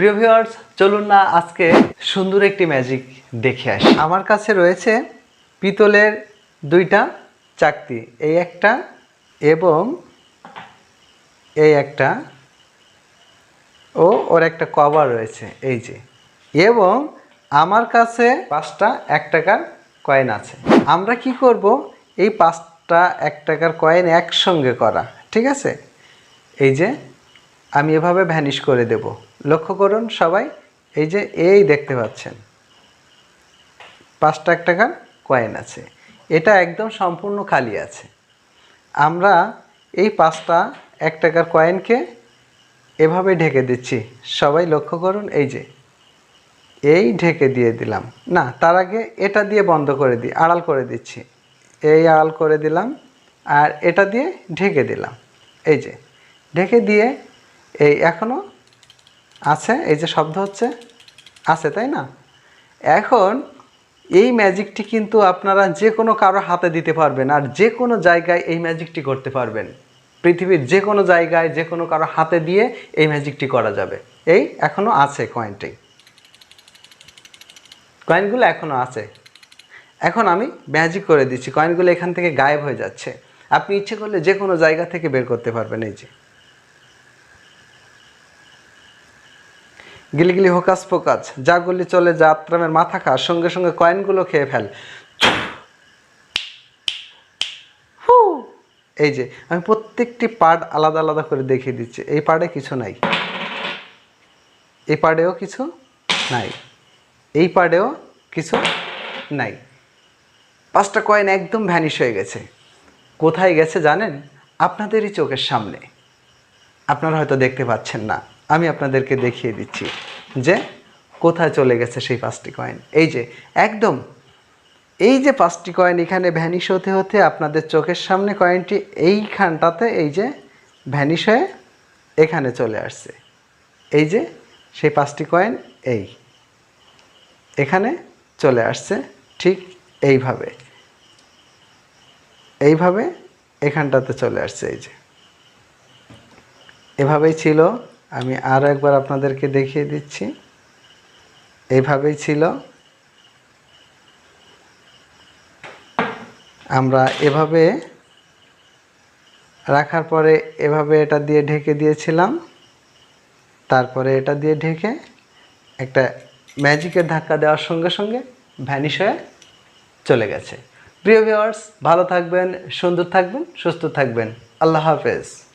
প্রিয় ভিউয়ার্স, চলুন না আজকে সুন্দর একটি ম্যাজিক দেখে আসি। আমার কাছে রয়েছে পিতলের দুইটা চাকতি, এই একটা এবং এই একটা ও ওর একটা কভার রয়েছে, এই যে। এবং আমার কাছে পাঁচটা এক টাকার কয়েন আছে। আমরা কি করব? এই পাঁচটা এক টাকার কয়েন একসঙ্গে করা, ঠিক আছে? এই যে, আমি এভাবে ভ্যানিশ করে দেব। লক্ষ্য করুন সবাই, এই যে এই দেখতে পাচ্ছেন। পাঁচটা এক টাকার কয়েন আছে। এটা একদম সম্পূর্ণ খালি আছে। আমরা এই পাঁচটা এক টাকার কয়েনকে এভাবে ঢেকে দিচ্ছি। সবাই লক্ষ্য করুন, এই যে, এই ঢেকে দিয়ে দিলাম। না, তার আগে এটা দিয়ে বন্ধ করে দিই, আড়াল করে দিচ্ছি। এই আড়াল করে দিলাম, আর এটা দিয়ে ঢেকে দিলাম। এই যে, ঢেকে দিয়ে, এই এখনও আছে, এই যে শব্দ হচ্ছে? আছে, তাই না? এখন এই ম্যাজিকটি কিন্তু আপনারা যে কোনো কারও হাতে দিতে পারবেন আর যে কোনো জায়গায় এই ম্যাজিকটি করতে পারবেন। পৃথিবীর যে কোনো জায়গায় যে কোনো কারও হাতে দিয়ে এই ম্যাজিকটি করা যাবে। এই এখনও আছে কয়েনটি কয়েনগুলো এখনও আছে। এখন আমি ম্যাজিক করে দিচ্ছি। কয়েনগুলো এখান থেকে গায়েব হয়ে যাচ্ছে। আপনি ইচ্ছে করলে যে কোনো জায়গা থেকে বের করতে পারবেন, এই যে। গিলিগিলি হোকাস পোকাচ যা গুলি চলে, যা আত্রামের মাথা খা সঙ্গে সঙ্গে কয়েনগুলো খেয়ে ফেল। হু! এই যে, আমি প্রত্যেকটি পার্ট আলাদা আলাদা করে দেখিয়ে দিচ্ছি। এই পার্টে কিছু নাই। এই পার্টেও কিছু নাই। এই পার্টেও কিছু নাই। পাঁচটা কয়েন একদম ভ্যানিশ হয়ে গেছে। কোথায় গেছে জানেন? আপনাদেরই চোখের সামনে। আপনারা হয়তো দেখতে পাচ্ছেন না। আমি আপনাদেরকে দেখিয়ে দিচ্ছি যে কোথায় চলে গেছে সেই পাঁচটি কয়েন। এই যে, একদম এই যে পাঁচটি কয়েন এখানে ভ্যানিশ হতে হতে আপনাদের চোখের সামনে কয়েনটি এইখানটাতে এই যে ভ্যানিশ হয়ে এখানে চলে আসছে। এই যে সেই পাঁচটি কয়েন এই, এখানে চলে আসছে ঠিক এইভাবে। এইভাবে এখানটাতে চলে আসছে এই যে। এভাবেই ছিল আমি আরও একবার আপনাদেরকে দেখিয়ে দিচ্ছি। এইভাবেই ছিল। আমরা এভাবে রাখার পরে এভাবে এটা দিয়ে ঢেকে দিয়েছিলাম। তারপরে এটা দিয়ে ঢেকে একটা ম্যাজিকের ধাক্কা দেওয়ার সঙ্গে সঙ্গে ভ্যানিশ হয়ে চলে গেছে। প্রিয় ভিউয়ার্স, ভালো থাকবেন, সুন্দর থাকবেন, সুস্থ থাকবেন। আল্লাহ হাফেজ।